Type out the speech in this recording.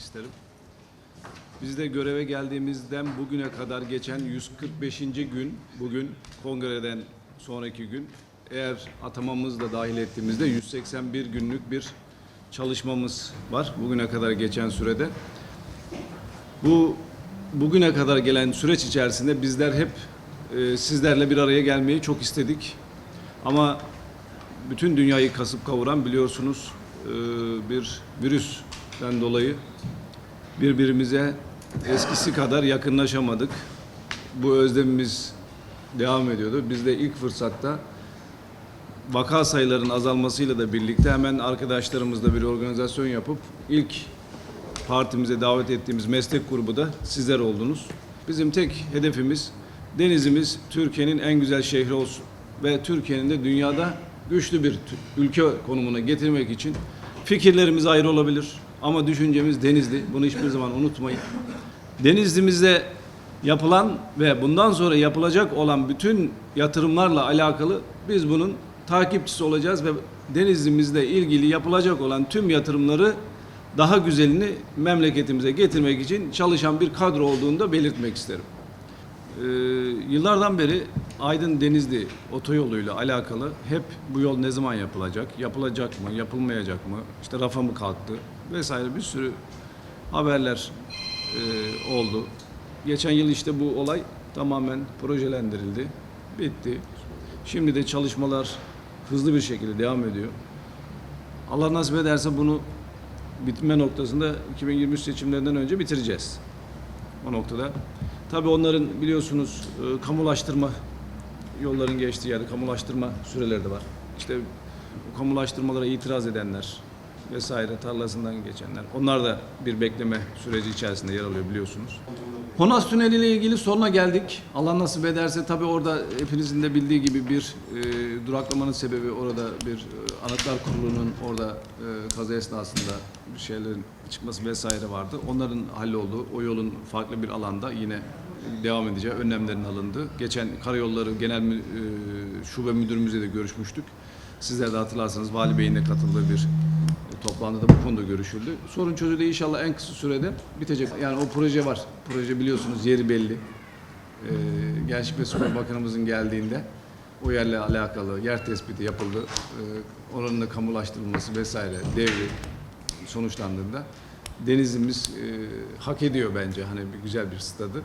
isterim. Biz de göreve geldiğimizden bugüne kadar geçen 145. gün, bugün kongreden sonraki gün, eğer atamamızı da dahil ettiğimizde 181 günlük bir çalışmamız var bugüne kadar geçen sürede. Bu bugüne kadar gelen süreç içerisinde bizler hep e, sizlerle bir araya gelmeyi çok istedik. Ama bütün dünyayı kasıp kavuran biliyorsunuz e, bir virüsten dolayı birbirimize eskisi kadar yakınlaşamadık. Bu özlemimiz devam ediyordu. Biz de ilk fırsatta vaka sayılarının azalmasıyla da birlikte hemen arkadaşlarımızla bir organizasyon yapıp ilk partimize davet ettiğimiz meslek grubu da sizler oldunuz. Bizim tek hedefimiz denizimiz Türkiye'nin en güzel şehri olsun ve Türkiye'nin de dünyada güçlü bir ülke konumuna getirmek için fikirlerimiz ayrı olabilir ama düşüncemiz Denizli. Bunu hiçbir zaman unutmayın. Denizlimizde yapılan ve bundan sonra yapılacak olan bütün yatırımlarla alakalı biz bunun takipçisi olacağız ve Denizlimizle ilgili yapılacak olan tüm yatırımları daha güzelini memleketimize getirmek için çalışan bir kadro olduğunu da belirtmek isterim. Ee, yıllardan beri Aydın Denizli otoyoluyla alakalı hep bu yol ne zaman yapılacak, yapılacak mı, yapılmayacak mı, işte rafa mı kalktı vesaire bir sürü haberler e, oldu. Geçen yıl işte bu olay tamamen projelendirildi, bitti. Şimdi de çalışmalar hızlı bir şekilde devam ediyor. Allah nasip ederse bunu bitme noktasında 2023 seçimlerinden önce bitireceğiz. O noktada. Tabii onların biliyorsunuz e, kamulaştırma yolların geçtiği yerde kamulaştırma süreleri de var. İşte bu kamulaştırmalara itiraz edenler vesaire tarlasından geçenler. Onlar da bir bekleme süreci içerisinde yer alıyor biliyorsunuz. Honas Tüneli ile ilgili soruna geldik. Allah nasip ederse tabii orada hepinizin de bildiği gibi bir e, duraklamanın sebebi orada bir e, Anıtlar Kurulu'nun orada e, kaza esnasında bir şeylerin çıkması vesaire vardı. Onların halloldu. O yolun farklı bir alanda yine devam edeceği önlemlerin alındı. Geçen Karayolları Genel e, Şube Müdürümüzle de görüşmüştük. Sizler de hatırlarsanız Vali Bey'in de katıldığı bir toplantıda bu konuda görüşüldü. Sorun çözüldü inşallah en kısa sürede bitecek. Yani o proje var. Proje biliyorsunuz yeri belli. Ee, Gençlik ve Spor Bakanımızın geldiğinde o yerle alakalı yer tespiti yapıldı. Ee, oranın da kamulaştırılması vesaire devri sonuçlandığında Denizimiz e, hak ediyor bence hani bir güzel bir stadı.